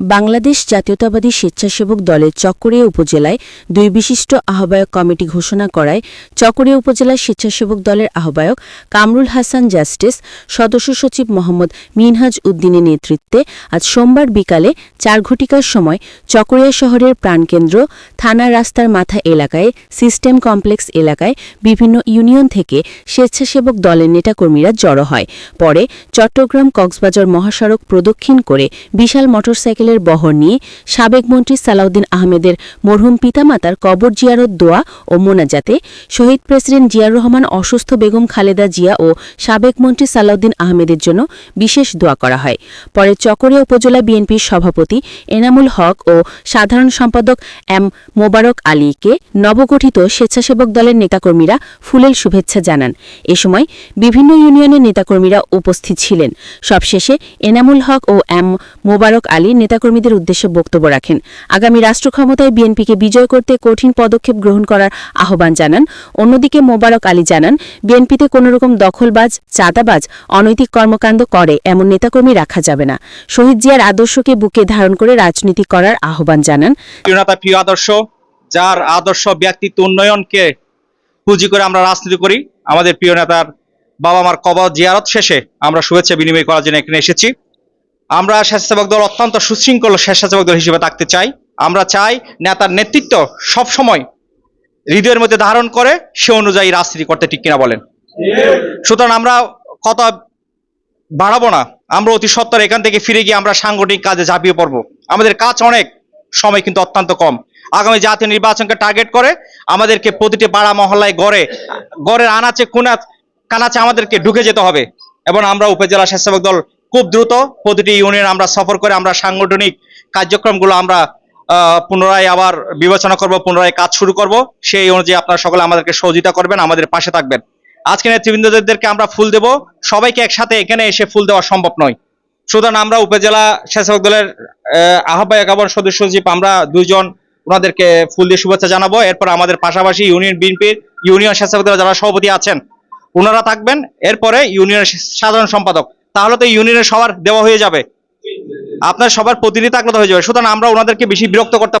বাংলাদেশ জাতীয়তাবাদী স্বেচ্ছাসেবক দলের চকরিয়া উপজেলায় দুই বিশিষ্ট আহ্বায়ক কমিটি ঘোষণা করায় চকরিয়া উপজেলা স্বেচ্ছাসেবক দলের আহ্বায়ক কামরুল হাসান জাস্টিস, সদস্য সচিব মোহাম্মদ মিনহাজ উদ্দিনের নেতৃত্বে আজ সোমবার বিকালে চার ঘটিকার সময় চকরিয়া শহরের প্রাণকেন্দ্র, থানা রাস্তার মাথা এলাকায়, সিস্টেম কমপ্লেক্স এলাকায় বিভিন্ন ইউনিয়ন থেকে স্বেচ্ছাসেবক দলের নেতাকর্মীরা জড়ো হয়। পরে চট্টগ্রাম কক্সবাজার মহাসড়ক প্রদক্ষিণ করে বিশাল মোটরসাইকেলের বহর নিয়ে সাবেক মন্ত্রী সালাউদ্দিন আহমেদের মরহুম পিতামাতার কবর জিয়ারত দোয়া ও মোনাজাতে শহীদ প্রেসিডেন্ট জিয়ার রহমান, অসুস্থ বেগম খালেদা জিয়া ও সাবেক মন্ত্রী সালাউদ্দিন আহমেদের জন্য বিশেষ দোয়া করা হয়। পরে চকরিয়া উপজেলা বিএনপির সভাপতি এনামুল হক ও সাধারণ সম্পাদক এম মোবারক আলীকে নবগঠিত স্বেচ্ছাসেবক দলের নেতাকর্মীরা ফুলেল শুভেচ্ছা জানান। এ সময় বিভিন্ন ইউনিয়নের নেতাকর্মীরা উপস্থিত ছিলেন। সবশেষে এনামুল হক ও এম মোবারক আলী নেতাকর্মীদের উদ্দেশ্যে বক্তব্য রাখেন। আগামী রাষ্ট্র ক্ষমতায় বিএনপিকে বিজয় করতে কঠিন পদক্ষেপ গ্রহণ করার আহ্বান জানান। অন্যদিকে মোবারক আলী জানান, বিএনপিতে কোনোরকম দখলবাজ, চাঁদাবাজ, অনৈতিক কর্মকাণ্ড করে এমন নেতাকর্মী রাখা যাবে না। শহীদ জিয়ার আদর্শকে বুকে ধারণ করে রাজনীতি করার আহ্বান জানান। প্রিয় আদর্শ, যার আদর্শ ব্যক্তিত্ব উন্নয়নকে পুঁজি করে আমরা রাজনীতি করি, আমাদের প্রিয় নেতার বাবা মার কবর জিয়ারত শেষে আমরা শুভেচ্ছা বিনিময় করার জন্য এখানে এসেছি। আমরা স্বেচ্ছাসেবক দল অত্যন্ত সুশৃঙ্খল স্বেচ্ছাসেবক দল হিসেবে থাকতে চাই। আমরা চাই নেতার নেতৃত্ব সব সময় হৃদয়ের মধ্যে ধারণ করে, সে অনুযায়ী রাজনীতি করতে ঠিক কিনা বলেন। সুতরাং আমরা কথা বাড়াবো না। আমরা অতি সত্তর এখান থেকে ফিরে গিয়ে আমরা সাংগঠনিক কাজে ঝাঁপিয়ে পড়ব। আমাদের কাজ অনেক, সময় কিন্তু অত্যন্ত কম। আগামী জাতীয় নির্বাচনকে টার্গেট করে আমাদেরকে প্রতিটি পাড়া, মহল্লায়, গড়ে, গড়ের আনাচে কোনা কানাচে আমাদেরকে ঢুকে যেতে হবে। এবং আমরা উপজেলা স্বেচ্ছাসেবক দল খুব দ্রুত প্রতিটি ইউনিয়ন আমরা সফর করে আমরা সাংগঠনিক কার্যক্রমগুলো আমরা পুনরায় আবার বিবেচনা করব পুনরায় কাজ শুরু করব। সেই অনুযায়ী আপনারা সকলে আমাদেরকে সহযোগিতা করবেন আমাদের পাশে থাকবেন। আজকে নেতৃবৃন্দদেরকে আমরা ফুল দেব। সবাইকে একসাথে এখানে এসে ফুল দেওয়া সম্ভব নয়। সুতরাং আমরা উপজেলা স্বেচ্ছাসেবক দলের আহ, আহ্বায়ক এবং সদস্য সচিব আমরা দুইজন ওনাদেরকে ফুল দিয়ে শুভেচ্ছা জানাব। এরপর আমাদের পাশাপাশি ইউনিয়ন বিএনপির ইউনিয়ন স্বেচ্ছাসেবক দলের যারা সভাপতি আছেন ওনারা থাকবেন। এরপরে ইউনিয়নের সাধারণ সম্পাদক তাহলে তো ইউনিয়নের সবার দেওয়া হয়ে যাবে। আপনার সবার প্রতিনিধি আগ্রহ হয়ে যাবে। সুতরাং আমরা ওনাদেরকে বেশি বিরক্ত করতে